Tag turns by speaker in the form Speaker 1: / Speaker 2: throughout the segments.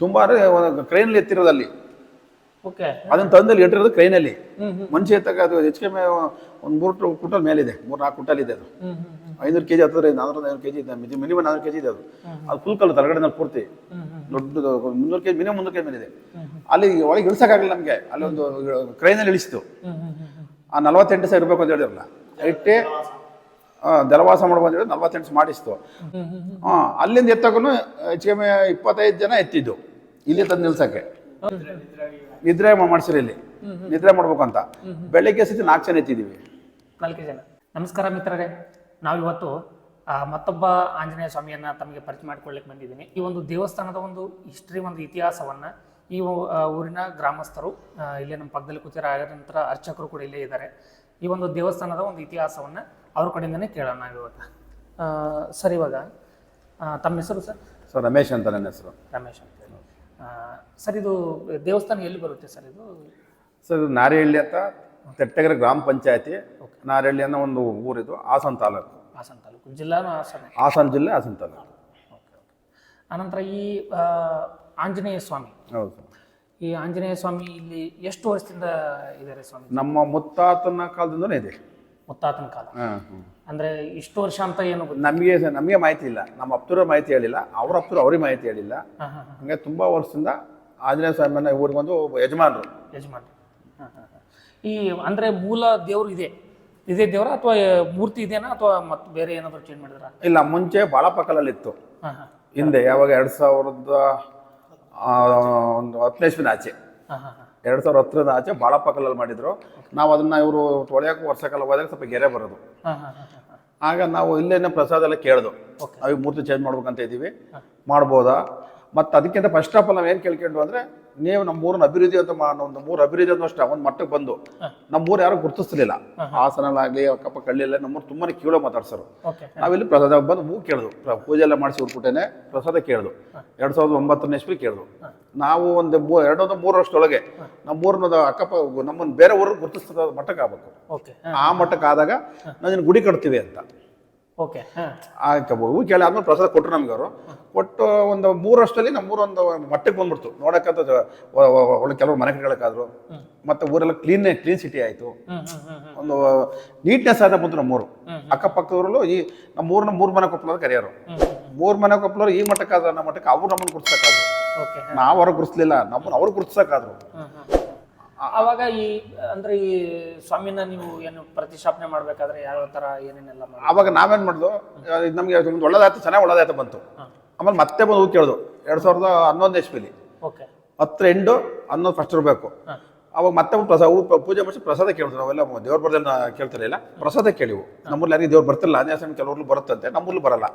Speaker 1: ತುಂಬ ಅಂದರೆ ಕ್ರೈನಲ್ಲಿ ಎತ್ತಿರೋದಲ್ಲಿ.
Speaker 2: ಓಕೆ
Speaker 1: ಅದನ್ನ ತಂದಲ್ಲಿ ಇಟ್ಟಿರೋದು ಕ್ರೈನಲ್ಲಿ ಮನುಷ್ಯ ಎತ್ತಾಗ ಅದು ಹೆಚ್ಚು ಕಮ್ಮಿ ಒಂದು ಮೂರು ಕುಂಟಲ್ ಮೇಲಿದೆ ಮೂರು ನಾಲ್ಕು ಕುಂಟಲ್ ಇದೆ ಅದು. ಐನೂರು ಕೆಜಿ ಹತ್ತಿರ ನಾನೂರ ಐನೂರು ಕೆಜಿ ಇದೆ ಮಿನಿಮಮ್ ನಾನೂರು ಕೆಜಿ ಇದೆ ಅದು. ಅದು ಫುಲ್ ಕಲ್ಲು ತರಗಡೆನಲ್ಲಿ ಪೂರ್ತಿ. ದೊಡ್ಡದು ಮುನ್ನೂರು ಕೆಜಿ ಮಿನಿಮಮ್ ಮುನ್ನೂರು ಕೆಜಿ ಮೇಲಿದೆ. ಅಲ್ಲಿ ಒಳಗೆ ಇಳಿಸೋಕ್ಕಾಗಲ್ಲ ನಮಗೆ. ಅಲ್ಲಿ ಒಂದು ಕ್ರೈನಲ್ಲಿ ಇಳಿಸಿತು. ಆ ನಲವತ್ತೆಂಟು ಸಾವಿರ ಇರಬೇಕು ಅಂತ ಹೇಳಿದ್ರಲ್ಲ. ಇಟ್ಟೆ ದಲವಾಸ ಹೇಳಿ ನಲವತ್ತೆಂಟು ಮಾಡಿಸ್ತು. ಹಾಂ ಅಲ್ಲಿಂದ ಎತ್ತಗೂ ಹೆಚ್ಚು ಕಮ್ಮಿ ಇಪ್ಪತ್ತೈದು ಜನ ಎತ್ತಿದ್ದು. ಇಲ್ಲಿ ತಂದು ನಿಲ್ಸಕ್ಕೆ. ನಿದ್ರೆ ಮಾಡ್ಸಿರಿ ಇಲ್ಲಿ. ನಿದ್ರೆ ಮಾಡ್ಬೇಕು ಅಂತ ಬೆಳಗ್ಗೆ ಸತಿ ನಾಲ್ಕು ಜನ ಎತ್ತಿದ್ದೀವಿ.
Speaker 2: ನಾಲ್ಕು ಜನ. ನಮಸ್ಕಾರ ಮಿತ್ರರೇ. ನಾವಿವತ್ತು ಇವತ್ತು ಮತ್ತೊಬ್ಬ ಆಂಜನೇಯ ಸ್ವಾಮಿಯನ್ನ ತಮಗೆ ಪರಿಚಯ ಮಾಡಿಕೊಳ್ಳಿಕ್ಕೆ ಬಂದಿದ್ದೀನಿ. ಈ ಒಂದು ದೇವಸ್ಥಾನದ ಒಂದು ಹಿಸ್ಟ್ರಿ ಒಂದು ಇತಿಹಾಸವನ್ನ ಈ ಊರಿನ ಗ್ರಾಮಸ್ಥರು ಇಲ್ಲೇ ನಮ್ಮ ಪಕ್ಕದಲ್ಲಿ ಕೂತಿರೋ ಆದ ನಂತರ ಅರ್ಚಕರು ಕೂಡ ಇಲ್ಲೇ ಇದ್ದಾರೆ. ಈ ಒಂದು ದೇವಸ್ಥಾನದ ಒಂದು ಇತಿಹಾಸವನ್ನ ಅವ್ರ ಕಡೆಯಿಂದನೇ ಕೇಳೋಣ ಇವಾಗ ಸರಿ ಇವಾಗ ತಮ್ಮ ಹೆಸರು ಸರ್?
Speaker 1: ಸರ್ ರಮೇಶ್ ಅಂತ ನನ್ನ ಹೆಸರು.
Speaker 2: ರಮೇಶ್ ಅಂತ. ಸರ್ ಇದು ದೇವಸ್ಥಾನ ಎಲ್ಲಿ ಬರುತ್ತೆ ಸರ್ ಇದು?
Speaker 1: ಸರ್ ಇದು ನಾರಿಹಳ್ಳಿ ಅಂತ ತೆಟ್ಟಗರ ಗ್ರಾಮ ಪಂಚಾಯತಿ. ನಾರಿಹಳ್ಳಿ ಅನ್ನೋ ಒಂದು ಊರಿದು ಹಾಸನ ತಾಲೂಕು.
Speaker 2: ಹಾಸನ ತಾಲೂಕು ಜಿಲ್ಲಾನು ಹಾಸನ.
Speaker 1: ಹಾಸನ ಜಿಲ್ಲೆ ಹಾಸನ ತಾಲೂಕು.
Speaker 2: ಅನಂತರ ಈ ಆಂಜನೇಯ ಸ್ವಾಮಿ.
Speaker 1: ಹೌದು
Speaker 2: ಈ ಆಂಜನೇಯ ಸ್ವಾಮಿ ಇಲ್ಲಿ ಎಷ್ಟು ವರ್ಷದಿಂದ ಇದ್ದಾರೆ ಸ್ವಾಮಿ
Speaker 1: ನಮ್ಮ ಮುತ್ತಾತನ ಕಾಲದಿಂದನೇ ಇದೆ.
Speaker 2: ಮುತ್ತಾತನ ಕಾಲ. ಅಂದ್ರೆ ಇಷ್ಟು ವರ್ಷ ಅಂತ ಏನು
Speaker 1: ನಮಗೆ ನಮಗೆ ಮಾಹಿತಿ ಇಲ್ಲ. ನಮ್ಮ ಅಪ್ತೂರ ಮಾಹಿತಿ ಹೇಳಿಲ್ಲ. ಅವ್ರ ಅಪ್ತೂರು ಅವ್ರಿಗೆ ಮಾಹಿತಿ ಹೇಳಿಲ್ಲ. ಹಂಗೆ ತುಂಬಾ ವರ್ಷದಿಂದ ಆಂಜನೇಯ ಸ್ವಾಮಿನ ಊರಿಗೆ ಬಂದು ಯಜಮಾನರು.
Speaker 2: ಯಜಮಾನರು. ಈ ಅಂದ್ರೆ ಮೂಲ ದೇವರು ಇದೆ. ಇದೇ ದೇವರ ಅಥವಾ ಮೂರ್ತಿ ಇದೇನಾ ಅಥವಾ ಮತ್ತೆ ಬೇರೆ ಏನಾದ್ರು ಚೇಂಜ್ ಮಾಡಿದ್ರ?
Speaker 1: ಇಲ್ಲ ಮುಂಚೆ ಬಾಳಪಕ್ಕಲಲ್ಲಿ ಇತ್ತು
Speaker 2: ಹಾ ಹಾ.
Speaker 1: ಹಿಂದೆ ಯಾವಾಗ ಎರಡು ಸಾವಿರದ ಒಂದು ಹತ್ತನೇ ಆಚೆ. ಎರಡು ಸಾವಿರ ಹತ್ತರದ ಆಚೆ ಬಾಳಪಕ್ಕಲಲ್ಲಿ ಮಾಡಿದ್ರು. ನಾವು ಅದನ್ನ ಇವರು ತೊಳೆಯೋಕೆ ವರ್ಷಕ್ಕೆಲ್ಲ ಹೋದಾಗ ಸ್ವಲ್ಪ ಗೆರೆ ಬರೋದು. ಆಗ ನಾವು ಇಲ್ಲೇನೆ ಪ್ರಸಾದ ಎಲ್ಲ ಕೇಳ್ದು. ನಾವೀಗ ಮೂರ್ತಿ ಚೇಂಜ್ ಮಾಡ್ಬೇಕಂತ ಇದ್ದೀವಿ. ಮಾಡ್ಬೋದಾ? ಮತ್ತು ಅದಕ್ಕಿಂತ ಫಸ್ಟ್ ಆಫ್ ಆಲ್ ನಾವು ಏನು ಕೇಳ್ಕೊಂಡು ಅಂದರೆ ನೀವು ನಮ್ಮ ಊರನ್ನ ಅಭಿವೃದ್ಧಿ ಅಂತ ಒಂದು ಮೂರು ಅಭಿವೃದ್ಧಿ ಅಂತ ಅಷ್ಟೇ ಒಂದು ಮಟ್ಟಕ್ಕೆ ಬಂದು. ನಮ್ಮ ಊರು ಯಾರು ಗುರುತಿಸ್ಲಿಲ್ಲ. ಹಾಸನಲ್ಲಾಗಲಿ ಅಕ್ಕಪಕ್ಕ ಹಳ್ಳಿಯಲ್ಲ ನಮ್ಮೂರು ತುಂಬಾ ಕೀಳೋ ಮಾತಾಡ್ಸರು. ನಾವಿಲ್ಲಿ ಪ್ರಸಾದ ಬಂದು ಹೂ ಕೇಳ್ದು. ಪೂಜೆ ಎಲ್ಲ ಮಾಡಿಸಿ ಉರ್ಬಿಟ್ಟೇನೆ ಪ್ರಸಾದ ಕೇಳಿದ್ರು ಎರಡು ಸಾವಿರದ ಒಂಬತ್ತನೇ ಇಸ್ವಿ ಕೇಳಿದ್ವು ನಾವು ಒಂದು ಮೂ ಎರಡೊಂದು ಮೂರು ವರ್ಷದೊಳಗೆ ನಮ್ಮ ಊರಿನ ಅಕ್ಕಪಕ್ಕ ನಮ್ಮನ್ನು ಬೇರೆ ಊರು ಗುರುತಿಸ್ತದ ಮಟ್ಟಕ್ಕೆ ಆಗ್ಬೇಕು.
Speaker 2: ಓಕೆ
Speaker 1: ಆ ಮಟ್ಟಕ್ಕೆ ಆದಾಗ ನಾನು ಗುಡಿ ಕಟ್ತೀವಿ ಅಂತ.
Speaker 2: ಓಕೆ
Speaker 1: ಆಯ್ತು ಹೂ ಕೇಳಿ ಆದ್ಮೇಲೆ ಪ್ರಸಾದ ಕೊಟ್ಟರು ನಮ್ಗೆ ಅವರು. ಕೊಟ್ಟು ಒಂದು ಮೂರು ವರ್ಷದಲ್ಲಿ ನಮ್ಮೂರು ಒಂದು ಮಟ್ಟಕ್ಕೆ ಬಂದ್ಬಿಡ್ತು. ನೋಡಕ್ಕಂತ ಒಳ್ಳೆ ಕೆಲವರು ಮನೆ ಕಟ್ಕೊಳಕ್ಕಾದ್ರು ಮತ್ತೆ ಊರೆಲ್ಲ ಕ್ಲೀನ್ ಕ್ಲೀನ್ ಸಿಟಿ ಆಯಿತು. ಒಂದು ನೀಟ್ನೆಸ್ ಆದ ಬಂತು ನಮ್ಮೂರು. ಅಕ್ಕಪಕ್ಕದವರಲ್ಲೂ ಈ ನಮ್ಮ ಊರಿನ ಮೂರು ಮನೆ ಕೊಪ್ಪಳ ಅಂತ ಕರೆಯೋರು ಮೂರು ಮನೆ ಕೊಪ್ಪಳವ್ರು ಈ ಮಟ್ಟಕ್ಕಾದ್ರೆ ನಮ್ಮ ಮಟ್ಟಕ್ಕೆ ಅವ್ರು ನಮ್ಮನ್ನು ಗುರ್ತಿಸಕ್ಕಾದ್ರು.
Speaker 2: ಓಕೆ
Speaker 1: ನಾವು ಅವ್ರಿಗೆ ಗುರುತಿಸ್ಲಿಲ್ಲ ನಮ್ಮನ್ನು ಅವ್ರು ಗುರ್ತಿಸಕ್ಕಾದ್ರು
Speaker 2: ಅವಾಗ ಈ ಅಂದ್ರೆ ಈ ಸ್ವಾಮಿನ ನೀವು ಏನು ಪ್ರತಿಷ್ಠಾಪನೆ ಮಾಡ್ಬೇಕಾದ್ರೆ ಯಾವ ತರ ಏನೇನೆಲ್ಲ ಮಾಡಿ
Speaker 1: ಅವಾಗ ನಾವೇನ್ ಮಾಡ್ದು ಇದು ನಮಗೆ ಒಂದು ಒಳ್ಳೇದಾಯ್ತು ಚೆನ್ನಾಗಿ ಒಳ್ಳೇದಾಯ್ತು ಬಂತು. ಆಮೇಲೆ ಮತ್ತೆ ಬಂದು ಕೇಳ್ದು ಎರಡ್ ಸಾವಿರದ ಹನ್ನೊಂದು ಪಿಲಿ
Speaker 2: ಓಕೆ
Speaker 1: ಹತ್ತು ಎಂಟು ಹನ್ನೊಂದು ಫಸ್ಟ್ ಇರಬೇಕು. ಅವಾಗ ಮತ್ತೆ ಪ್ರಸಾದ ಪೂಜೆ ಮಾಡಿಸಿ ಪ್ರಸಾದ ಕೇಳಿದ್ರು ನಾವೆಲ್ಲ ದೇವ್ರ ಬರ್ದನ್ನ ಕೇಳ್ತಿರಲಿಲ್ಲ ಪ್ರಸಾದ ಕೇಳಿವು ನಮ್ಮೂರ್ಲಿ ಯಾರಿಗೆ ದೇವ್ರು ಬರ್ತಿಲ್ಲ. ಅದೇ ಸಮಯ ಕೆಲವ್ರು ಬರುತ್ತಂತೆ. ನಮ್ಮೂರ್ಲಿ ಬರಲ್ಲ.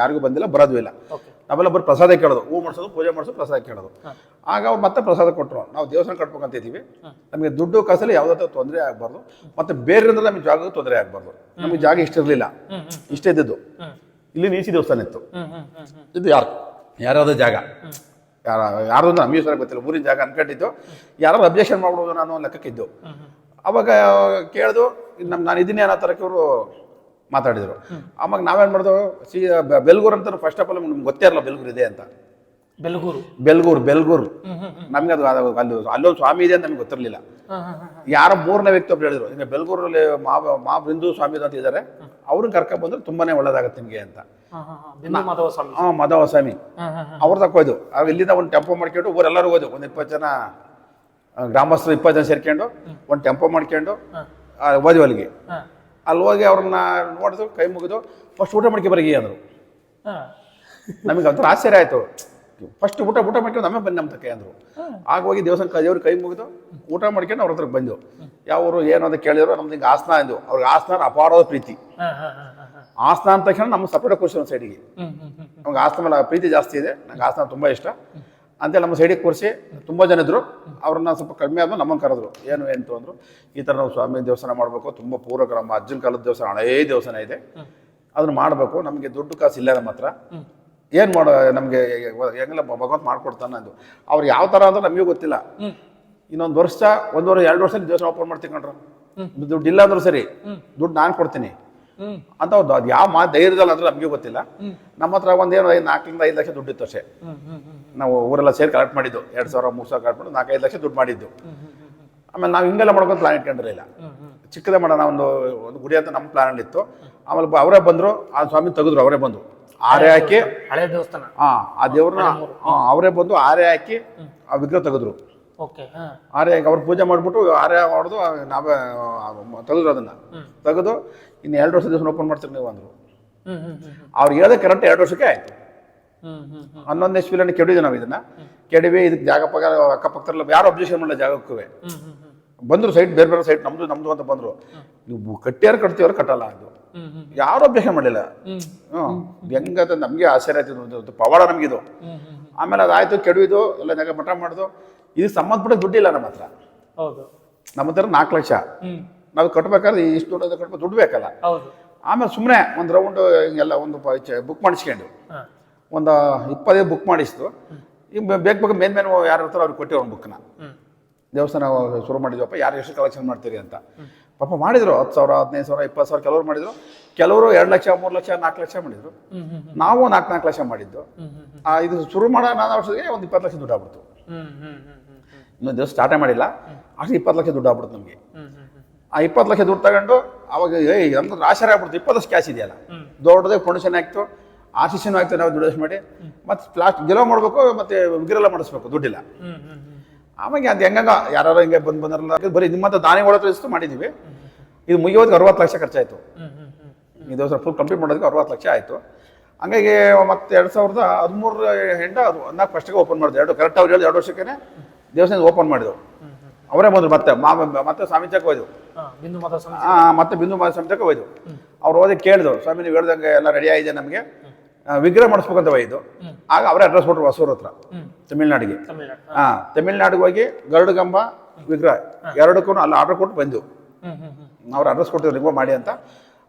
Speaker 1: ಯಾರಿಗೂ ಬಂದಿಲ್ಲ ಬರೋದು ಇಲ್ಲ. ನಾವೆಲ್ಲ ಬರೀ ಪ್ರಸಾದ ಕೇಳೋದು. ಹೂ ಮಾಡಿಸೋದು ಪೂಜೆ ಮಾಡಿಸೋದು ಪ್ರಸಾದ ಕೇಳೋದು. ಆಗ ಅವ್ರು ಮತ್ತೆ ಪ್ರಸಾದ ಕೊಟ್ಟರು ನಾವು ದೇವಸ್ಥಾನ ಕಟ್ಬೇಕಂತ ಇದ್ದೀವಿ. ನಮಗೆ ದುಡ್ಡು ಕಾಸಲ್ಲಿ ಯಾವುದಾದ್ರು ತೊಂದರೆ ಆಗಬಾರ್ದು. ಮತ್ತೆ ಬೇರೆಯಿಂದ ನಮಗೆ ಜಾಗಕ್ಕೆ ತೊಂದರೆ ಆಗಬಾರ್ದು. ನಮಗೆ ಜಾಗ ಇಷ್ಟ ಇರಲಿಲ್ಲ. ಇಷ್ಟ ಇದ್ದಿದ್ದು. ಇಲ್ಲಿ ನೀಚಿ ದೇವಸ್ಥಾನ ಇತ್ತು. ಇದು ಯಾರು? ಯಾರಾದ ಜಾಗ. ಯಾರ ಯಾರ್ದು ನಮಗೆ ಸರಿ ಗೊತ್ತಿಲ್ಲ ಊರಿನ ಜಾಗ ಅನ್ಕೊಂಡಿದ್ದು ಯಾರು ಅಬ್ಜೆಕ್ಷನ್ ಮಾಡ್ಬೋದು ನಾನು ಲೆಕ್ಕಕ್ಕಿದ್ದು ಅವಾಗ ಕೇಳಿದು ನಮ್ಮ ನಾನು ಇದನ್ನೇ ಅನ್ನೋ ಥರಕ್ಕೆ ಇವರು ಮಾತಾಡಿದರು. ಆವಾಗ ನಾವೇನು ಮಾಡಿದ್ವು ಸಿ ಬೆಲ್ಗೂರು ಅಂತ ಫಸ್ಟ್ ಆಫ್ ಆಲ್ ನಮ್ಗೆ ಗೊತ್ತೇ ಇರಲ್ಲ ಬೆಲ್ಗೂರು ಇದೆ ಅಂತ.
Speaker 2: ಬೆಲ್ಗೂರು?
Speaker 1: ಬೆಲ್ಗೂರು ಬೆಲ್ಗೂರು. ನಮ್ಗೆ ಅದು ಅಲ್ಲಿ ಅಲ್ಲೊಂದು ಸ್ವಾಮಿ ಇದೆ ಅಂತ ನಮ್ಗೆ ಗೊತ್ತಿರಲಿಲ್ಲ. ಯಾರೋ ಮೂರನೇ ವ್ಯಕ್ತಿ ಒಬ್ರು ಹೇಳಿದ್ರು ಈಗ ಬೆಲ್ಗೂರಲ್ಲಿ ಮಾ ಮಾ ಬಿಂದು ಸ್ವಾಮಿ ಅಂತ ಇದ್ದಾರೆ. ಅವ್ರನ್ನ ಕರ್ಕೊಂಡ್ಬಂದ್ರೆ ತುಂಬಾನೇ ಒಳ್ಳೇದಾಗತ್ತೆ ನಿಮಗೆ ಅಂತ. ಹಾಂ ಮಾಧವ ಸ್ವಾಮಿ
Speaker 2: ಹ್ಮ್ ಹ್ಮ್
Speaker 1: ಅವ್ರು ಇಲ್ಲಿಂದ ಒಂದು ಟೆಂಪೋ ಮಾಡ್ಕೊಂಡು ಊರೆಲ್ಲರೂ ಹೋಯ್ದು. ಒಂದು ಇಪ್ಪತ್ತು ಜನ ಗ್ರಾಮಸ್ಥರು ಇಪ್ಪತ್ತು ಜನ ಸೇರ್ಕೊಂಡು ಒಂದು ಟೆಂಪೋ ಮಾಡ್ಕೊಂಡು ಹೋದ್ವಿ ಅಲ್ಲಿಗೆ. ಅಲ್ಲಿ ಹೋಗಿ ಅವ್ರನ್ನ ನೋಡಿದ್ರು ಕೈ ಮುಗಿದು ಫಸ್ಟ್ ಊಟ ಮಾಡ್ಕೆ ಬರಗಿ ಅಂದರು. ನಮಗೆ ಒಂಥರ ಆಶ್ಚರ್ಯ ಆಯಿತು. ಫಸ್ಟ್ ಊಟ ಊಟ ಮಾಡ್ಕೊಂಡು ಆಮೇಲೆ ಬಂದು ನಮ್ಮ ತಕ್ಕೆ ಅಂದರು. ಆಗ ಹೋಗಿ ದೇವಸ್ಥಾನ ದೇವ್ರ ಕೈ ಮುಗಿದು ಊಟ ಮಾಡ್ಕೊಂಡು ಅವ್ರ ಹತ್ರ ಬಂದು ಯಾವ ಊರು ಏನು ಅಂತ ಕೇಳಿದ್ರು ನಮ್ದು ಹಿಂಗೆ ಆಸನ ಅಂದು ಅವ್ರಿಗೆ ಆಸನ ಅಪಾರವಾದ ಪ್ರೀತಿ. ಆಸನ ಅಂದ ತಕ್ಷಣ ನಮ್ಮ ಸಪ್ರೇಟ್ ಕೂರಿಸಿ ಒಂದು ಸೈಡಿಗೆ ನಮ್ಗೆ ಆಸನ ಮೇಲೆ ಪ್ರೀತಿ ಜಾಸ್ತಿ ಇದೆ. ನಂಗೆ ಆಸನ ತುಂಬ ಇಷ್ಟ. ಅಂತೇಳಿ ನಮ್ಮ ಸೈಡಿಗೆ ಕೂರಿಸಿ ತುಂಬ ಜನ ಇದ್ರು. ಅವ್ರನ್ನ ಸ್ವಲ್ಪ ಕಡಿಮೆ ಆದ್ಮೇಲೆ ನಮ್ಮನ್ನು ಕರೆದ್ರು. ಏನು ಎಂತು ಅಂದರು. ಈ ಥರ ನಾವು ಸ್ವಾಮಿ ದೇವಸ್ಥಾನ ಮಾಡಬೇಕು. ತುಂಬ ಪೂರ್ವಕ ನಮ್ಮ ಅಜ್ಜನ ಕಾಲದ ದೇವಸ್ಥಾನ ಹಳೇ ದೇವಸ್ಥಾನ ಇದೆ. ಅದನ್ನು ಮಾಡಬೇಕು. ನಮಗೆ ದುಡ್ಡು ಕಾಸು ಇಲ್ಲ ನಮ್ಮ ಹತ್ರ. ಏನು ಮಾಡೋ ನಮಗೆ ಹೆಂಗಿಲ್ಲ ಭಗವಂತ ಮಾಡ್ಕೊಡ್ತಾನೆ ಅದು. ಅವ್ರು ಯಾವ ಥರ ಅಂದ್ರೆ ನಮಗೂ ಗೊತ್ತಿಲ್ಲ. ಇನ್ನೊಂದು ವರ್ಷ ಒಂದೂವರೆ ಎರಡು ವರ್ಷ ದೇವಸ್ಥಾನ ಓಪನ್ ಮಾಡ್ತೀನಿ ಕಣ್ರ. ದುಡ್ಡು ಇಲ್ಲ ಅಂದ್ರೂ ಸರಿ ದುಡ್ಡು ನಾನು ಕೊಡ್ತೀನಿ. ಅಂತ ಒಂದು ಅದು ಯಾವ ಮಾ ಧೈರ್ಯದಲ್ಲ ಅಂದ್ರೆ ನಮಗೆ ಗೊತ್ತಿಲ್ಲ. ನಮ್ಮ ಹತ್ರ ಒಂದೇನು ಐದು ನಾಲ್ಕರಿಂದ ಐದು ಲಕ್ಷ ದುಡ್ಡಿತ್ತು ಅಷ್ಟೇ. ನಾವು ಊರೆಲ್ಲ ಸೇರಿ ಕಲೆಕ್ಟ್ ಮಾಡಿದ್ದು. ಎರಡು ಸಾವಿರ ಮೂರು ಸಾವಿರ ಕಲೆಕ್ಟ್ ಮಾಡಿ ನಾಲ್ಕೈದು ಲಕ್ಷ ದುಡ್ಡು ಮಾಡಿದ್ದು. ಆಮೇಲೆ ನಾವು ಹಿಂಗೆಲ್ಲ ಮಾಡ್ಕೊಂಡು ಪ್ಲಾನ್ ಇಟ್ಕೊಂಡಿರಲಿಲ್ಲ ಚಿಕ್ಕದೇ ಮಾಡೋಣ ಒಂದು ಒಂದು ಗುಡಿ ಅಂತ ನಮ್ಮ ಪ್ಲಾನಲ್ಲಿ ಇತ್ತು. ಆಮೇಲೆ ಅವರೇ ಬಂದರು ಆ ಸ್ವಾಮಿ ತೆಗೆದ್ರು ಅವರೇ ಬಂದು ಆರೆ ಹಾಕಿ
Speaker 2: ಹಳೆ ದೇವಸ್ಥಾನ.
Speaker 1: ಹಾ ಆ ದೇವ್ರನ್ನ ಅವರೇ ಬಂದು ಆರೆ ಹಾಕಿ ಆ ವಿಗ್ರಹ ತೆಗೆದ್ರು. ಆರೆ ಹಾಕಿ ಅವ್ರು ಪೂಜೆ ಮಾಡಿಬಿಟ್ಟು ಆರೆ ಹೊಡೆದು ನಾವೇ ತೆಗೆದ್ರು ಅದನ್ನ. ತೆಗೆದು ಇನ್ನು ಎರಡು ವರ್ಷ ದಿವಸ ಓಪನ್ ಮಾಡ್ತೀರಿ ನೀವು ಅಂದ್ರು.
Speaker 2: ಹ್ಮ್ ಹ್ಮ್ ಹ್ಮ್
Speaker 1: ಅವ್ರು ಹೇಳೋದೇ ಕರೆಕ್ಟ್ ಎರಡು ವರ್ಷಕ್ಕೆ ಆಯ್ತು. ಹನ್ನೊಂದನೇ ಇಸ್ವಿಲನ್ನು ಕೆಡಿದ್ವಿ ನಾವು ಇದನ್ನ. ಕೆಡವಿ ಇದಕ್ಕೆ ಜಾಗ ಪಕ್ಕ ಅಕ್ಕಪಕ್ಕದಲ್ಲ ಯಾರು ಅಬ್ಜೆಕ್ಷನ್ ಮಾಡಲ್ಲ ಜಾಗಕ್ಕೂ ಬಂದ್ರು ಸೈಟ್ ಬೇರೆ ಬೇರೆ ಸೈಟ್ ನಮ್ದು ನಮ್ದು ಅಂತ ಬಂದ್ರು. ನೀವು ಕಟ್ಟಿಯಾರು ಕಟ್ತೀವ್ರು ಕಟ್ಟಲ್ಲ ಅದು. ಯಾರು ಅಭ್ಯಾಸ ಮಾಡಲಿಲ್ಲ.
Speaker 2: ಹ್ಮ್.
Speaker 1: ಹೆಂಗಂತ ನಮಗೆ ಆಶ್ಚರ್ಯ ಆಯ್ತು. ಪವಾಡ ನಮಗಿದು. ಆಮೇಲೆ ಅದಾಯ್ತು ಕೆಡವಿದು ಎಲ್ಲ ಜಾಗ ಮಠ ಮಾಡ್ದು. ಇದಕ್ಕೆ ಸಂಬಂಧಪಟ್ಟ ದುಡ್ಡಿಲ್ಲ ನಮ್ಮ ಹತ್ರ ನಮ್ಮ ಹತ್ರ ನಾಲ್ಕು ಲಕ್ಷ. ನಾವು ಕಟ್ಬೇಕಾದ್ರೆ ಇಷ್ಟು ದುಡ್ಡು ಕಟ್ಬೇಕು ದುಡ್ಡು ಬೇಕಲ್ಲ. ಆಮೇಲೆ ಸುಮ್ಮನೆ ಒಂದು ರೌಂಡ್ ಹಿಂಗೆಲ್ಲ ಒಂದು ಬುಕ್ ಮಾಡಿಸ್ಕೊಂಡು. ಒಂದು ಇಪ್ಪತ್ತೈದು ಬುಕ್ ಮಾಡಿಸ್ತು ಈಗ ಬೇಕು ಬೇಕು ಮೇನ್ ಮೇನ್ ಯಾರು ಇರ್ತಾರೋ ಅವ್ರಿಗೆ ಕೊಟ್ಟಿವಿ ಒಂದು ಬುಕ್ನ ದೇವಸ್ಥಾನ ಶುರು ಮಾಡಿದ್ವಪ್ಪ ಯಾರು ಎಷ್ಟು ಕಲೆಕ್ಷನ್ ಮಾಡ್ತೀರಿ ಅಂತ. ಪಾಪ ಮಾಡಿದ್ರು, ಹತ್ತು ಸಾವಿರ, ಹದಿನೈದು ಸಾವಿರ, ಇಪ್ಪತ್ತು ಸಾವಿರ ಕೆಲವರು ಮಾಡಿದ್ರು. ಕೆಲವರು ಎರಡು ಲಕ್ಷ, ಮೂರು ಲಕ್ಷ, ನಾಲ್ಕು ಲಕ್ಷ ಮಾಡಿದ್ರು. ನಾವು ನಾಲ್ಕು ನಾಲ್ಕು ಲಕ್ಷ ಮಾಡಿದ್ದು. ಇದು ಶುರು ಮಾಡೋ ನಾನು ವರ್ಷಕ್ಕೆ ಒಂದು ಇಪ್ಪತ್ತು ಲಕ್ಷ ದುಡ್ಡು ಆಗ್ಬಿಡ್ತು.
Speaker 2: ಹ್ಮ್ ಹ್ಮ್ ಹ್ಮ್ ಹ್ಮ್ ಹ್ಮ್
Speaker 1: ಇನ್ನು ದಿವಸ ಸ್ಟಾರ್ಟೇ ಮಾಡಿಲ್ಲ. ಅಷ್ಟು ಇಪ್ಪತ್ತು ಲಕ್ಷ ದುಡ್ಡು ಆಗ್ಬಿಡ್ತು ನಮಗೆ. ಆ ಇಪ್ಪತ್ತು ಲಕ್ಷ ದುಡ್ಡು ತಗೊಂಡು ಅವಾಗ, ಏಯ್ ಅಂದ್ರೆ ಆಶ್ಚರ್ಯ ಆಗ್ಬಿಡ್ತು. ಇಪ್ಪತ್ತು ಲಕ್ಷ ಕ್ಯಾಶ್ ಇದೆಯಲ್ಲ. ದೊಡ್ಡದೇ ಫೌಂಡೇಶನ್ ಆಯ್ತು ಆಶೀಸನೂ ಆಯ್ತು ನಾವು ದುಡ್ಡು ಮಾಡಿ. ಮತ್ತೆ ಪ್ಲಾಸ್ಟ್ ಗೆಲೋ ಮಾಡಬೇಕು, ಮತ್ತೆ ವಿಗ್ರಹ ಮಾಡಿಸ್ಬೇಕು, ದುಡ್ಡಿಲ್ಲ. ಆಮೇಲೆ ಅದು ಹೆಂಗಂಗ ಯಾರು ಹಿಂಗೆ ಬಂದು ಬಂದಾರಲ್ಲ ಬರೀ ನಿಮ್ಮಂತ ದಾನಿ ಓಡತ್ರಿಸ್ತು ಇಷ್ಟು ಮಾಡಿದ್ದೀವಿ ಇದು ಮುಗಿಯೋದಕ್ಕೆ ಅರವತ್ತು ಲಕ್ಷ ಖರ್ಚಾಯಿತು. ಇದು ಸರ್ ಫುಲ್ ಕಂಪ್ಲೀಟ್ ಮಾಡೋದಕ್ಕೆ ಅರವತ್ತು ಲಕ್ಷ ಆಯಿತು. ಹಂಗಾಗಿ ಮತ್ತೆ ಎರಡು ಸಾವಿರದ ಹದಿಮೂರು ಹೆಂಡ ಅದು ನಾಲ್ಕು ಫಸ್ಟಿಗೆ ಓಪನ್ ಮಾಡಿದ್ರು. ಎರಡು ಕರೆಕ್ಟ್ ಅವ್ರು ಹೇಳಿ ಎರಡು ವರ್ಷಕ್ಕೆ ದೇವಸ್ಥಾನ ಓಪನ್ ಮಾಡಿದ್ರು. ಅವರೇ ಬಂದರು ಮತ್ತೆ ಮಾ ಮತ್ತೆ ಸ್ವಾಮೀಚಕ್ಕೆ ಹೋಯ್ದು.
Speaker 2: ಹಾಂ
Speaker 1: ಮತ್ತೆ ಬಿಂದು ಮಾ ಸ್ವಾಮೀಚಕ್ಕೆ ಹೋಯ್ದು. ಅವ್ರು ಹೋಗಿ ಕೇಳಿದ್ರು ಸ್ವಾಮಿ ನೀವು ಹೇಳ್ದಂಗೆ ಎಲ್ಲ ರೆಡಿ ಆಗಿದೆ ನಮಗೆ. ವಿಗ್ರಹ ಮಾಡಿಸ್ಬೇಕಂತ ಇದು ಆಗ ಅವರೇ ಅಡ್ರೆಸ್ ಕೊಟ್ಟರು ಹೊಸೂರು ಹತ್ರ. ತಮಿಳ್ನಾಡಿಗೆ.
Speaker 2: ತಮಿಳ್ನಾಡು.
Speaker 1: ಹಾ ತಮಿಳ್ನಾಡಿಗೆ ಹೋಗಿ ಗರುಡಗಂಬ ವಿಗ್ರಹ ಎರಡಕ್ಕೂ ಅಲ್ಲಿ ಆರ್ಡರ್ ಕೊಟ್ಟು ಬಂದು ಅವ್ರು ಅಡ್ರೆಸ್ ಕೊಟ್ಟಿದ್ರು ರಿಮೂವ್ ಮಾಡಿ ಅಂತ.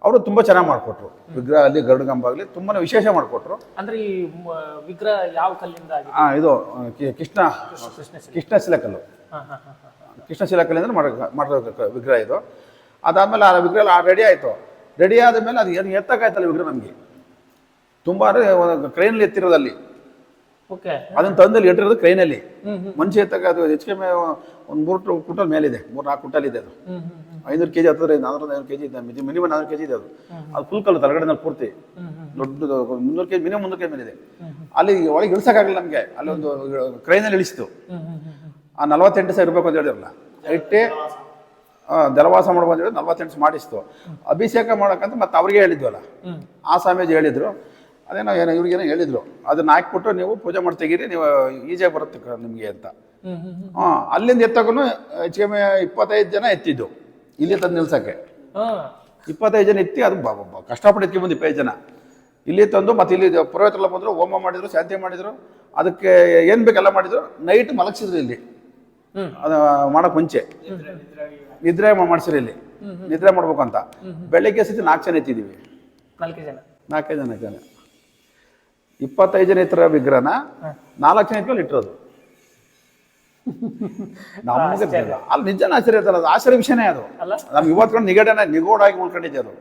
Speaker 1: ಅವರು ತುಂಬಾ ಚೆನ್ನಾಗಿ ಮಾಡಿಕೊಟ್ರು. ವಿಗ್ರಹ ಅಲ್ಲಿ ಗರುಡಗಂಬ ಆಗಲಿ ತುಂಬಾ ವಿಶೇಷ ಮಾಡಿಕೊಟ್ರು.
Speaker 2: ಅಂದ್ರೆ ಈ ವಿಗ್ರಹ ಯಾವ ಕಲ್ಲಿಂದ
Speaker 1: ಹಾ ಇದು ಕೃಷ್ಣ
Speaker 2: ಕೃಷ್ಣ ಶಿಲೆ.
Speaker 1: ಕೃಷ್ಣ ಶಿಲಕಲ್ಲು ಕೃಷ್ಣ ಶಿಲಕಲ್ಲಿಂದ ಮಾಡೋ ಮಾಡಿರೋ ವಿಗ್ರಹ ಇದು. ಅದಾದಮೇಲೆ ಆ ವಿಗ್ರಹ ರೆಡಿ ಆಯಿತು. ರೆಡಿ ಆದಮೇಲೆ ಅದು ಏನು ಎತ್ತಕ್ಕಾಯ್ತಲ್ಲ ವಿಗ್ರಹ ನಮಗೆ? ತುಂಬ ಅಂದರೆ ಕ್ರೈನಲ್ಲಿ ಎತ್ತಿರೋದು ಅಲ್ಲಿ.
Speaker 2: ಓಕೆ
Speaker 1: ಅದನ್ನ ತಂದಲ್ಲಿ ಇಟ್ಟಿರೋದು ಕ್ರೈನಲ್ಲಿ ಮನುಷ್ಯ ಎತ್ತಾಗ ಅದು ಹೆಚ್ಚು ಕಮ್ಮಿ ಒಂದು ಮೂರು ಕುಂಟಲ್ ಮೇಲಿದೆ. ಮೂರು ನಾಲ್ಕು ಕುಂಟಲ್ ಇದೆ ಅದು. ಐನೂರು ಕೆಜಿ ಹತ್ತದ್ರೆ ನಾನೂರ ಐನೂರು ಕೆಜಿ ಇದೆ. ಮಿನಿಮಮ್ ನಾನೂರು ಕೆಜಿ ಇದೆ ಅದು. ಅದು ಫುಲ್ ಕಲ್ಲು ತಳಗಡೆನಲ್ಲಿ ಪೂರ್ತಿ.
Speaker 2: ದೊಡ್ಡ
Speaker 1: ದೊಡ್ಡದು ಮುನ್ನೂರು ಕೆಜಿ ಮಿನಿಮಮ್ ಮುನ್ನೂರು ಕೆಜಿ ಮೇಲಿದೆ. ಅಲ್ಲಿ ಒಳಗೆ ಇಳಿಸೋಕ್ಕಾಗಲ್ಲ ನಮಗೆ. ಅಲ್ಲಿ ಒಂದು ಕ್ರೈನಲ್ಲಿ ಇಳಿಸಿತು. ಆ ನಲವತ್ತೆಂಟು ಸಾವಿರ ರೂಪಾಯಿ ಅಂತ ಹೇಳಿದ್ರಲ್ಲ. ಇಟ್ಟೆ ದಲವಾಸ ಜಲವಾಸ ಮಾಡ್ಬೋದು ಹೇಳಿ ನಲವತ್ತೆಂಟು ಮಾಡಿಸ್ತು. ಅಭಿಷೇಕ ಮಾಡೋಕ್ಕಂತ ಮತ್ತೆ ಅವ್ರಿಗೆ ಹೇಳಿದ್ವಲ್ಲ. ಆ ಸ್ವಾಮೀಜಿ ಹೇಳಿದ್ರು. ಅದೇನೋ ಏನೋ ಇವ್ರಿಗೇನೋ ಹೇಳಿದ್ರು. ಅದನ್ನ ಹಾಕ್ಬಿಟ್ಟು ನೀವು ಪೂಜೆ ಮಾಡಿ ತೆಗೀರಿ ನೀವು ಈಜೆ ಬರುತ್ತೆ ನಿಮಗೆ ಅಂತ. ಹಾಂ ಅಲ್ಲಿಂದ ಎತ್ತಾಗೂ ಹೆಚ್ಚು ಕಮ್ಮಿ ಇಪ್ಪತ್ತೈದು ಜನ ಎತ್ತಿದ್ದು ಇಲ್ಲಿ ತಂದು ನಿಲ್ಸಕ್ಕೆ. ಇಪ್ಪತ್ತೈದು ಜನ ಎತ್ತಿ ಅದು ಕಷ್ಟಪಟ್ಟು ಎತ್ಕೊಂಡ್ಬಂದು ಇಪ್ಪತ್ತೈದು ಜನ. ಇಲ್ಲಿ ತಂದು ಮತ್ತೆ ಇಲ್ಲಿ ಪುರೋಹಿತರೆಲ್ಲ ಬಂದರು ಹೋಮ ಮಾಡಿದ್ರು ಶಾಂತಿ ಮಾಡಿದ್ರು. ಅದಕ್ಕೆ ಏನು ಬೇಕೆಲ್ಲ ಮಾಡಿದ್ರು ನೈಟ್ ಮಲಗಿಸಿದ್ರು ಇಲ್ಲಿ. ಅದು ಮಾಡೋಕೆ ಮುಂಚೆ. ನಿದ್ರೆ ಮಾಡಿಸಿರಿ ಇಲ್ಲಿ. ನಿದ್ರೆ ಮಾಡ್ಬೇಕು ಅಂತ. ಬೆಳಗ್ಗೆ ಸತಿ ನಾಲ್ಕು ಜನ ಎತ್ತಿದ್ದೀವಿ.
Speaker 2: ನಾಲ್ಕು ಜನ.
Speaker 1: ನಾಲ್ಕೈದು ಜನ ಜನ ಇಪ್ಪತ್ತೈದು ಜನ ಇತರ ವಿಗ್ರಹನ ನಾಲ್ಕು ಜನ ಇಟ್ಕೊಂಡು ಇಟ್ಟಿರೋದು. ನಮಗೆ ಅಲ್ಲಿ ನಿಜ ಆಶ್ಚರ್ಯ ಅದು ಆಶ್ಚರ್ಯ ವಿಷಯನೇ ಅದು.
Speaker 2: ಅಲ್ಲ?
Speaker 1: ನಮ್ಗೆ ಇವತ್ತು ನಿಗೋಡ ಆಗಿ ಉಳ್ಕೊಂಡಿದ್ದೆ ಅದು.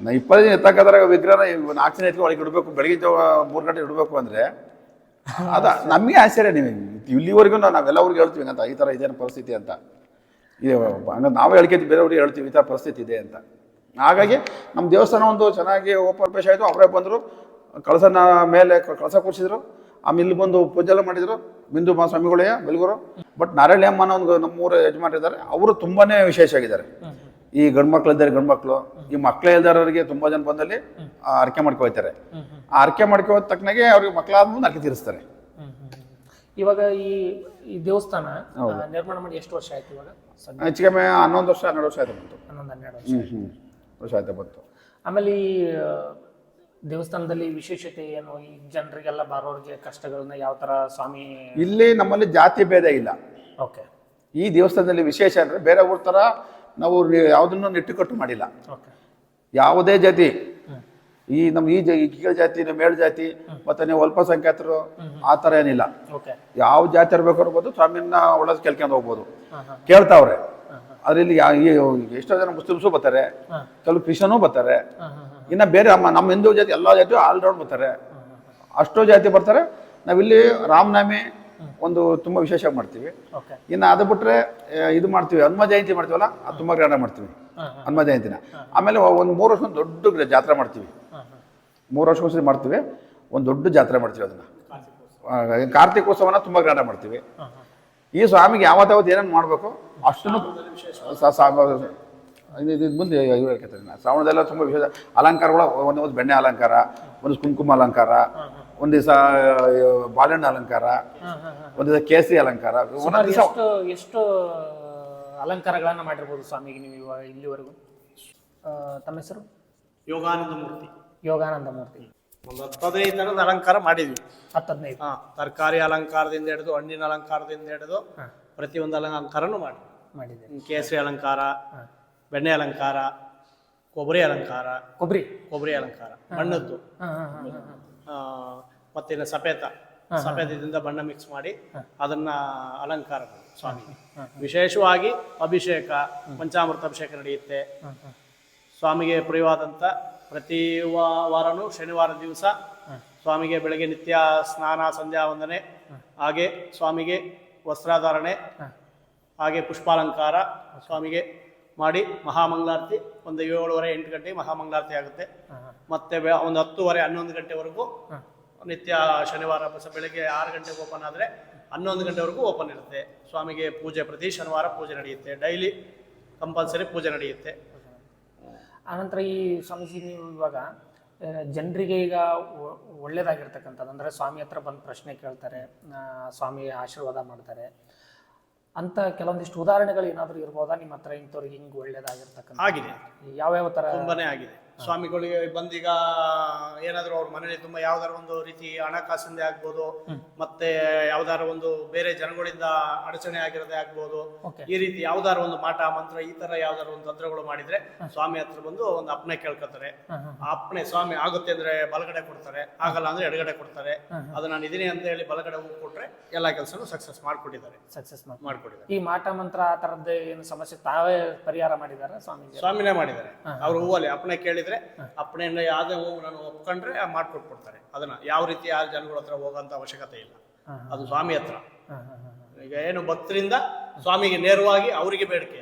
Speaker 1: ನಾ ಇಪ್ಪತ್ತು ಜನ ಎತ್ತಕ್ಕಾದ್ರೆ ವಿಗ್ರಹನ ಇವ್ ನಾಲ್ಕು ಜನ ಎತ್ಕೊಂಡು ಒಳಗೆ ಇಡಬೇಕು ಬೆಳಿಗ್ಗೆ ಜಾವ ಮೂರು ಗಂಟೆ ಇಡಬೇಕು ಅಂದ್ರೆ ಅದ ನಮಗೆ ಆಶ್ಚರ್ಯ ನೀವು ಇಲ್ಲಿವರೆಗೂ ನಾವು ನಾವೆಲ್ಲವ್ರಿಗೆ ಹೇಳ್ತೀವಿ ಅಂತ ಈ ಥರ ಇದೇನು ಪರಿಸ್ಥಿತಿ ಅಂತ. ಇದು ಹಂಗಂದ್ರೆ ನಾವೇ ಹೇಳ್ಕೊತೀವಿ ಬೇರೆಯವ್ರಿಗೆ ಹೇಳ್ತೀವಿ ಈ ಥರ ಪರಿಸ್ಥಿತಿ ಇದೆ ಅಂತ. ಹಾಗಾಗಿ ನಮ್ಮ ದೇವಸ್ಥಾನ ಒಂದು ಚೆನ್ನಾಗಿ ಓಪನ್ ಪೇಶ್ ಆಯಿತು ಅವರೇ ಬಂದರು ಕಳಸನ ಮೇಲೆ ಕಳಸ ಕೂರಿಸಿದ್ರು. ಆಮೇಲೆ ಇಲ್ಲಿ ಬಂದು ಪೂಜೆ ಎಲ್ಲ ಮಾಡಿದರು. ಬಿಂದು ಮಾ ಸ್ವಾಮಿಗಳೇ ಬೆಲ್ಗುರು. ಬಟ್ ನಾರಾಯಣ ಅಮ್ಮ ಅನ್ನೋ ಒಂದು ನಮ್ಮೂರ ಯಜಮಾನಿದ್ದಾರೆ ಅವರು ತುಂಬಾನೇ ವಿಶೇಷ ಆಗಿದ್ದಾರೆ. ಈ ಗಂಡು ಮಕ್ಳು ಇದ್ದಾರೆ ಗಂಡು ಮಕ್ಕಳು ಈ ಮಕ್ಕಳೇ ಇದ್ದಾರವರಿಗೆ ತುಂಬ ಜನ ಬಂದಲ್ಲಿ ಅರ್ಕೆ ಮಾಡ್ಕೊ ಹೋಗ್ತಾರೆ. ಆ ಅರ್ಕೆ ಮಾಡ್ಕೊ ಹೋದ ತಕ್ಕನಾಗೆ ಅವ್ರಿಗೆ ಮಕ್ಕಳಾದ್ಮೇಲೆ ಅರ್ಕೆ ತೀರಿಸ್ತಾರೆ.
Speaker 2: ಇವಾಗ ಈ ಈ ದೇವಸ್ಥಾನ ನಿರ್ಮಾಣ ಮಾಡಿ ಎಷ್ಟು ವರ್ಷ ಆಯ್ತು ಇವಾಗ? ಹೆಚ್ಚಿಗೆ
Speaker 1: ಹೆಚ್ಚು ಕಮ್ಮಿ ಹನ್ನೊಂದು ವರ್ಷ ಹನ್ನೆರಡು ವರ್ಷ ಆಯ್ತು ಬಂತು.
Speaker 2: ಹನ್ನೊಂದು ಹನ್ನೆರಡು ವರ್ಷ
Speaker 1: ವರ್ಷ ಆಯ್ತು ಬಂತು.
Speaker 2: ಆಮೇಲೆ ಈ ದೇವಸ್ಥಾನದಲ್ಲಿ ವಿಶೇಷತೆ ಏನು? ಈ ಜನರಿಗೆಲ್ಲ ಬರೋರಿಗೆ ಕಷ್ಟಗಳನ್ನ ಯಾವ ತರ ಸ್ವಾಮಿ
Speaker 1: ಇಲ್ಲಿ ನಮ್ಮಲ್ಲಿ ಜಾತಿ ಭೇದ ಇಲ್ಲ.
Speaker 2: ಓಕೆ.
Speaker 1: ಈ ದೇವಸ್ಥಾನದಲ್ಲಿ ವಿಶೇಷ ಅಂದರೆ ಬೇರೆ ಊರ ಥರ ನಾವು ಯಾವುದನ್ನು ನೆಟ್ಟುಕಟ್ಟು ಮಾಡಿಲ್ಲ.
Speaker 2: ಓಕೆ.
Speaker 1: ಯಾವುದೇ ಜಾತಿ. ಈ ನಮ್ಮ ಈ ಜ- ಈ ಕೀಳು ಜಾತಿ ನಮ್ಮ ಮೇಳು ಜಾತಿ ಮತ್ತೆ ನೀವು ಅಲ್ಪಸಂಖ್ಯಾತರು ಆ ಥರ ಏನಿಲ್ಲ.
Speaker 2: ಓಕೆ.
Speaker 1: ಯಾವ ಜಾತಿ ಇರ್ಬೇಕು ಇರ್ಬೋದು ಸ್ವಾಮಿನ ಒಳ್ಳೆ ಕೇಳ್ಕೊಂಡು ಹೋಗ್ಬೋದು. ಕೇಳ್ತಾವ್ರೆ. ಅದ್ರಲ್ಲಿ ಎಷ್ಟೋ ಜನ ಮುಸ್ಲಿಮ್ಸು ಬರ್ತಾರೆ. ಕೆಲವು ಕ್ರಿಶ್ಚನೂ ಬರ್ತಾರೆ. ಇನ್ನು ಬೇರೆ ನಮ್ಮ ನಮ್ಮ ಹಿಂದೂ ಜಾತಿ ಎಲ್ಲ ಜಾತಿ ಆಲ್ರೌಂಡ್ ಬರ್ತಾರೆ. ಅಷ್ಟೋ ಜಾತಿ ಬರ್ತಾರೆ. ನಾವಿಲ್ಲಿ ರಾಮನವಮಿ ಒಂದು ತುಂಬ ವಿಶೇಷ ಮಾಡ್ತೀವಿ. ಇನ್ನು ಅದು ಬಿಟ್ರೆ ಇದು ಮಾಡ್ತೀವಿ ಹನುಮ ಜಯಂತಿ ಮಾಡ್ತೀವಲ್ಲ ಅದು ತುಂಬ ಗ್ರಹಣ ಮಾಡ್ತೀವಿ. ಹನುಮ ಜಯಂತಿನ. ಆಮೇಲೆ ಒಂದು ಮೂರು ವರ್ಷ ದೊಡ್ಡ ಜಾತ್ರೆ ಮಾಡ್ತೀವಿ. ಮೂರು ವರ್ಷಕ್ಕೋಸ್ಕರ ಮಾಡ್ತೀವಿ. ಒಂದು ದೊಡ್ಡ ಜಾತ್ರೆ ಮಾಡ್ತೀವಿ ಅದನ್ನು. ಕಾರ್ತಿಕೋತ್ಸವನ ತುಂಬ ಗ್ರಹಣ ಮಾಡ್ತೀವಿ. ಈ ಸ್ವಾಮಿಗೆ ಯಾವತ್ತಾವತ್ತು ಏನೇನು ಮಾಡಬೇಕು ಅಷ್ಟನ್ನು ಇದು ಇದು ಮುಂದೆ ಇವ್ರು ಹೇಳ್ಕೊತಾರೆ ನಾ. ಶ್ರಾವಣದೆಲ್ಲ ತುಂಬ ವಿಶೇಷ. ಅಲಂಕಾರಗಳು ಒಂದು ಒಂದು ಬೆಣ್ಣೆ ಅಲಂಕಾರ ಒಂದು ಕುಂಕುಮ ಅಲಂಕಾರ ಒಂದು ದಿವಸ ಬಾಳೆಹಣ್ಣು ಅಲಂಕಾರ ಒಂದು ದಿವಸ ಕೇಸರಿ ಅಲಂಕಾರ. ಒಂದೊಂದು ದಿವಸ
Speaker 2: ಎಷ್ಟು ಎಷ್ಟು ಅಲಂಕಾರಗಳನ್ನು ಮಾಡಿರ್ಬೋದು ಸ್ವಾಮಿಗೆ ನೀವು ಇವಾಗ ಇಲ್ಲಿವರೆಗೂ? ಆ, ತಮ್ಮ ಹೆಸರು?
Speaker 3: ಯೋಗಾನಂದ ಮೂರ್ತಿ.
Speaker 2: ಯೋಗಾನಂದ ಮೂರ್ತಿ.
Speaker 3: ಒಂದು ಹತ್ತದೈದು ಥರದ ಅಲಂಕಾರ ಮಾಡಿದ್ವಿ.
Speaker 2: ಹತ್ತು ಹದಿನೈದು
Speaker 3: ಹಾ ತರಕಾರಿ ಅಲಂಕಾರದಿಂದ ಹಿಡಿದು ಹಣ್ಣಿನ ಅಲಂಕಾರದಿಂದ ಹಿಡಿದು ಪ್ರತಿಯೊಂದು ಅಲಂಕಾರನೂ ಮಾಡಿ
Speaker 2: ಮಾಡಿದೆ
Speaker 3: ಕೇಸರಿ ಅಲಂಕಾರ ಬೆಣ್ಣೆ ಅಲಂಕಾರ ಕೊಬ್ಬರಿ ಅಲಂಕಾರ
Speaker 2: ಕೊಬ್ಬರಿ.
Speaker 3: ಕೊಬ್ಬರಿ ಅಲಂಕಾರ ಬಣ್ಣದ್ದು.
Speaker 2: ಮತ್ತೇನು ಸಪೇತ ಸಪೇತದಿಂದ ಹಾಂ
Speaker 3: ಆ, ಮತ್ತಿನ್ನು ಸಫೇದ ಸಫೇದದಿಂದ ಬಣ್ಣ ಮಿಕ್ಸ್ ಮಾಡಿ ಅದನ್ನ ಅಲಂಕಾರ ಸ್ವಾಮಿ. ಸ್ವಾಮಿಗೆ ವಿಶೇಷವಾಗಿ ಅಭಿಷೇಕ ಪಂಚಾಮೃತ ಅಭಿಷೇಕ ನಡೆಯುತ್ತೆ. ಸ್ವಾಮಿಗೆ ಪ್ರಿಯವಾದಂಥ ಪ್ರತಿ ವಾ- ವಾರನೂ ಶನಿವಾರ ದಿವಸ ಸ್ವಾಮಿಗೆ ಬೆಳಗ್ಗೆ ನಿತ್ಯ ಸ್ನಾನ ಸಂಧ್ಯಾ ವಂದನೆ. ಹಾಗೆ ಸ್ವಾಮಿಗೆ ವಸ್ತ್ರಾಧಾರಣೆ. ಹಾಗೆ ಪುಷ್ಪಾಲಂಕಾರ ಸ್ವಾಮಿಗೆ. ಮಾಡಿ ಮಹಾಮಂಗಳಾರತಿ ಒಂದು ಏಳುವರೆ ಎಂಟು ಗಂಟೆಗೆ ಮಹಾಮಂಗಳಾರತಿ ಆಗುತ್ತೆ. ಮತ್ತೆ ಬೆ ಒಂದು ಹತ್ತುವರೆ ಹನ್ನೊಂದು ಗಂಟೆವರೆಗೂ ನಿತ್ಯ ಶನಿವಾರ ಬಸ ಬೆಳಗ್ಗೆ ಆರು ಗಂಟೆಗೆ ಓಪನ್ ಆದರೆ ಹನ್ನೊಂದು ಗಂಟೆವರೆಗೂ ಓಪನ್ ಇರುತ್ತೆ. ಸ್ವಾಮಿಗೆ ಪೂಜೆ ಪ್ರತಿ ಶನಿವಾರ ಪೂಜೆ ನಡೆಯುತ್ತೆ. ಡೈಲಿ ಕಂಪಲ್ಸರಿ ಪೂಜೆ ನಡೆಯುತ್ತೆ.
Speaker 2: ಆನಂತರ ಈ ಸ್ವಾಮೀಜಿ ನೀವು ಇವಾಗ ಜನರಿಗೆ ಈಗ ಒ- ಒಳ್ಳೇದಾಗಿರ್ತಕ್ಕಂಥದ್ದು ಅಂದರೆ ಸ್ವಾಮಿ ಹತ್ರ ಬಂದು ಪ್ರಶ್ನೆ ಕೇಳ್ತಾರೆ ಆ, ಸ್ವಾಮಿ ಆಶೀರ್ವಾದ ಮಾಡ್ತಾರೆ. ಅಂತ ಕೆಲವೊಂದಿಷ್ಟು ಉದಾಹರಣೆಗಳು ಏನಾದರೂ ಇರ್ಬೋದಾ? ನಿಮ್ಮ ಹತ್ರ ಇಂಥವ್ರಿಗೆ ಹಿಂಗೆ ಒಳ್ಳೇದಾಗಿರ್ತಕ್ಕಂಥ
Speaker 3: ಆಗಿದೆ.
Speaker 2: ಯಾವ್ಯಾವ ತರ
Speaker 3: ತುಂಬಾನೇ ಆಗಿದೆ. ಸ್ವಾಮಿಗಳಿಗೆ ಬಂದೀಗ ಏನಾದರೂ ಅವ್ರ ಮನೇಲಿ ತುಂಬಾ ಯಾವ್ದಾರ ಒಂದು ರೀತಿ ಹಣಕಾಸಿಂದ ಆಗ್ಬೋದು ಮತ್ತೆ ಯಾವ್ದಾರ ಒಂದು ಬೇರೆ ಜನಗಳಿಂದ ಅಡಚಣೆ ಆಗಿರೋದೇ ಆಗ್ಬೋದು ಈ ರೀತಿ ಯಾವ್ದಾರ ಒಂದು ಮಾಟ ಮಂತ್ರ ಈ ತರ ಯಾವ್ದಾರ ಒಂದು ತಂತ್ರಗಳು ಮಾಡಿದ್ರೆ ಸ್ವಾಮಿ ಹತ್ರ ಬಂದು ಒಂದು ಅಪ್ನೆ ಕೇಳ್ಕೊತಾರೆ. ಆ ಅಪ್ಪಣೆ ಸ್ವಾಮಿ ಆಗುತ್ತೆ ಅಂದ್ರೆ ಬಲಗಡೆ ಕೊಡ್ತಾರೆ ಆಗಲ್ಲ ಅಂದ್ರೆ ಎಡಗಡೆ ಕೊಡ್ತಾರೆ. ಅದು ನಾನು ಇದೀನಿ ಅಂತ ಹೇಳಿ ಬಲಗಡೆ ಹೋಗಿ ಕೊಟ್ರೆ ಎಲ್ಲಾ ಕೆಲಸನು ಸಕ್ಸಸ್ ಮಾಡ್ಕೊಟ್ಟಿದ್ದಾರೆ.
Speaker 2: ಸಕ್ಸಸ್ ಮಾಡಿ
Speaker 3: ಮಾಡ್ಕೊಟ್ಟಿದ್ದಾರೆ.
Speaker 2: ಈ ಮಾಟ ಮಂತ್ರ ಆ ತರದ್ದು ಏನು ಸಮಸ್ಯೆ ತಾವೇ ಪರಿಹಾರ ಮಾಡಿದಾರ ಸ್ವಾಮಿ
Speaker 3: ಸ್ವಾಮಿನೇ ಮಾಡಿದ್ದಾರೆ. ಅವ್ರು ಹೂವಲ್ಲಿ ಅಪ್ನೆ ಕೇಳಿದ್ರೆ ಅಪ್ಪಣೆಯಿಂದ ಯಾವುದೇ ಹೋಗಿ ನಾನು ಒಪ್ಕೊಂಡ್ರೆ ಮಾಡ್ಕೊಟ್ಬಿಡ್ತಾರೆ. ಅದನ್ನ ಯಾವ ರೀತಿ ಯಾರ ಜನಗಳ ಹತ್ರ ಹೋಗೋಂತ ಅವಶ್ಯಕತೆ ಇಲ್ಲ. ಅದು ಸ್ವಾಮಿ ಹತ್ರ. ಈಗ ಏನು ಭಕ್ತರಿಂದ ಸ್ವಾಮಿಗೆ ನೇರವಾಗಿ ಅವರಿಗೆ ಬೇಡಿಕೆ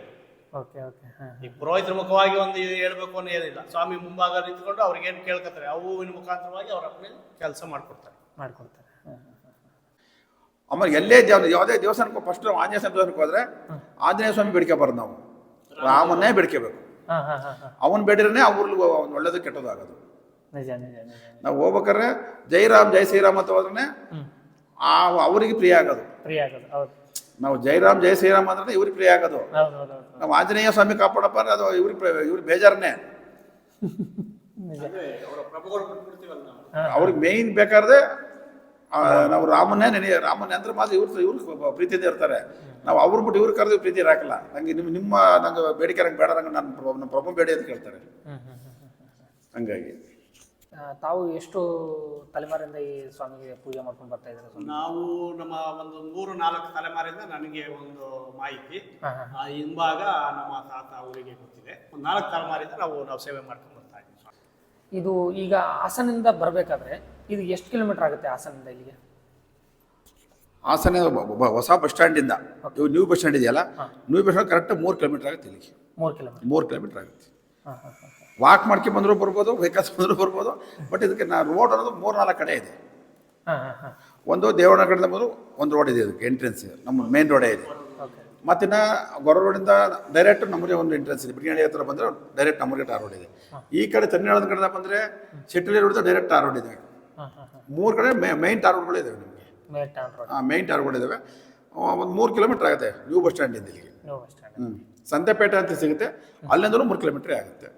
Speaker 3: ಈ ಪುರೋಹಿತರ ಮುಖವಾಗಿ ಒಂದು ಇದು ಹೇಳ್ಬೇಕು ಅನ್ನೋ ಏನಿಲ್ಲ. ಸ್ವಾಮಿ ಮುಂಭಾಗ ನಿಂತ್ಕೊಂಡು ಅವ್ರಿಗೆ ಏನು ಕೇಳ್ಕೊತಾರೆ ಆ ಹೂವಿನ ಮುಖಾಂತರವಾಗಿ ಅವ್ರ ಅಪ್ಪಣೆ ಕೆಲಸ ಮಾಡ್ಕೊಡ್ತಾರೆ.
Speaker 2: ಮಾಡ್ಕೊಡ್ತಾರೆ.
Speaker 1: ಆಮೇಲೆ ಎಲ್ಲೇ ದೇವ ಯಾವುದೇ ದೇವಸ್ಥಾನಕ್ಕೂ ಫಸ್ಟ್ ಆಂಜನೇಯ ಸ್ವಾಮಿ ದೇವಸ್ಥಾನಕ್ಕೆ ಹೋದ್ರೆ ಆಂಜನೇಯ ಸ್ವಾಮಿ ಬೇಡಿಕೆಬಾರ್ದು ನಾವು. ರಾಮನ್ನೇ ಬೇಡಿಕೆಬೇಕು
Speaker 2: ಹಾಂ ಹಾಂ ಆ
Speaker 1: ಅವನ್ ಬೇಡಿದ್ರೆ ಅವ್ರಿಗೆ ಒಂದು ಒಳ್ಳೇದು ಕೆಟ್ಟದಾಗದು. ಆಗೋದು
Speaker 2: ನಿಜ ನಿಜ ನಿಜ.
Speaker 1: ನಾವು ಹೋಗ್ಬೇಕಾರೆ ಜೈ ರಾಮ್ ಜೈ ಶ್ರೀರಾಮ್ ಅಂತ ಹೋದ್ರೆ ಆ ಅವರಿಗೆ ಪ್ರಿಯ ಆಗೋದು.
Speaker 2: ಪ್ರಿಯ ಆಗೋದು
Speaker 1: ನಾವು ಜೈ ರಾಮ್ ಜೈ ಶ್ರೀರಾಮ್ ಅಂದ್ರೆ ಇವ್ರಿಗೆ ಪ್ರಿಯ ಆಗೋದು.
Speaker 2: ಹೌದು ಹೌದು ಹೌದು.
Speaker 1: ನಾವು ಆಂಜನೇಯ ಸ್ವಾಮಿ ಕಾಪಾಡಪ್ಪ ಅಂದ್ರೆ ಅದು ಇವ್ರಿಗೆ
Speaker 3: ನಾವು.
Speaker 1: ಅವ್ರಿಗೆ ಮೇಯ್ನ್ ಬೇಕಾದ್ರೆ ನಾವು ರಾಮನೇ ನೆನೆಯ ರಾಮನೇ ಅಂದ್ರೆ ಮಾತ್ರ ಇವ್ರು ಇವ್ರು ಪ್ರೀತಿಯಿಂದ ಇರ್ತಾರೆ. ನಾವು ಅವ್ರು ಬಿಟ್ಟು ಇವ್ರು ಕರೆದು ಪ್ರೀತಿ ಇರಾಕಲ್ಲ. ನಂಗೆ ನಿಮ್ಮ ನಿಮ್ಮ ನಂಗೆ ಬೇಡಿಕೆ ನಂಗೆ ಬೇಡ ನಂಗೆ ನಾನು ಪ್ರಭು- ನಮ್ಮ ಪ್ರಭು ಬೇಡಿ ಅಂತ ಕೇಳ್ತಾರೆ ಹಂಗಾಗಿ.
Speaker 2: ತಾವು ಎಷ್ಟು ತಲೆಮಾರಿಂದ ಈ ಸ್ವಾಮಿಗೆ ಪೂಜೆ ಮಾಡ್ಕೊಂಡು ಬರ್ತಾ ಇದ್ದಾರೆ
Speaker 3: ನಾವು ನಮ್ಮ ಒಂದು ಮೂರು ನಾಲ್ಕು ತಲೆಮಾರಿಂದ ನನಗೆ ಒಂದು ಮಾಹಿತಿ. ಹಿಂಭಾಗ ನಮ್ಮ ತಾತ ಅವರಿಗೆ ಗೊತ್ತಿದೆ ಒಂದು ನಾಲ್ಕು ತಲೆಮಾರಿಂದ ನಾವು ನಾವು ಸೇವೆ ಮಾಡ್ಕೊಂಡು ಬರ್ತಾ ಇದ್ದೀವಿ
Speaker 2: ಇದು ಈಗ ಹಾಸನಿಂದ ಬರಬೇಕಾದ್ರೆ ಇದು ಎಷ್ಟು ಕಿಲೋಮೀಟರ್ ಆಗುತ್ತೆ ಹಾಸನದಿಂದ ಇಲ್ಲಿಗೆ?
Speaker 1: ಹಾಸನ ಹೊಸ ಬಸ್ ಸ್ಟ್ಯಾಂಡಿಂದ. ನ್ಯೂ ಬಸ್ ಸ್ಟ್ಯಾಂಡ್ ಇದೆಯಲ್ಲ? ನ್ಯೂ ಬಸ್ ಸ್ಟ್ಯಾಂಡ್ ಕರೆಕ್ಟ್ ಮೂರು ಕಿಲೋಮೀಟರ್ ಆಗುತ್ತೆ ಇಲ್ಲಿಗೆ.
Speaker 2: ಮೂರು ಕಿಲೋಮೀಟರ್.
Speaker 1: ಮೂರು ಕಿಲೋಮೀಟರ್ ಆಗುತ್ತೆ. ವಾಕ್ ಮಾಡ್ಕೊಂಡು ಬಂದರೂ ಬರ್ಬೋದು ವೆಹಿಕಲ್ಸ್ ಬಂದರೂ ಬರ್ಬೋದು ಬಟ್ ಇದಕ್ಕೆ ನಾ ರೋಡ್ ಅನ್ನೋದು ಮೂರು ನಾಲ್ಕು ಕಡೆ ಇದೆ. ಒಂದು ದೇವರ ಕಡೆಯಿಂದ ಬಂದು ಒಂದು ರೋಡ್ ಇದೆ ಇದಕ್ಕೆ ಎಂಟ್ರೆನ್ಸ್ ನಮ್ಮ ಮೇನ್ ರೋಡೇ ಇದೆ.
Speaker 2: ಮತ್ತೆ
Speaker 1: ಮತ್ತಿನ್ನ ಗೊರ ರೋಡಿಂದ ಡೈರೆಕ್ಟ್ ನಮ್ಮೂರಿಗೆ ಒಂದು ಎಂಟ್ರೆನ್ಸ್ ಇದೆ. ಬಿರಿಯಾನಿ ಹತ್ರ ಬಂದರೆ ಡೈರೆಕ್ಟ್ ನಮ್ಮೂರಿಗೆ ಟಾರ್ ರೋಡ್ ಇದೆ. ಈ ಕಡೆ ತಮಿಳ್ನಾಡು ಕಡೆ ಬಂದರೆ ಚಿಟ್ಟಳಿ ರೋಡ್ ಡೈರೆಕ್ಟ್ ಟಾರ್ ರೋಡ್ ಇದೆ. ಮೂರು ಕಡೆ ಮೈನ್ ಟಾರ್ ರೋಡ್ಗಳು ಇದಾವೆ ನಿಮಗೆ.
Speaker 2: ಹಾಂ main road
Speaker 1: main tar road ಇದಾವೆ. ಒಂದು ಮೂರು ಕಿಲೋಮೀಟರ್ ಆಗುತ್ತೆ ನ್ಯೂ ಬಸ್ ಸ್ಟ್ಯಾಂಡಿಂದ ಇಲ್ಲಿಗೆ. ಹ್ಞೂ ಸಂತೆಪೇಟೆ ಅಂತ ಸಿಗುತ್ತೆ. ಅಲ್ಲಿಂದಲೂ ಮೂರು ಕಿಲೋಮೀಟ್ರೇ ಆಗುತ್ತೆ.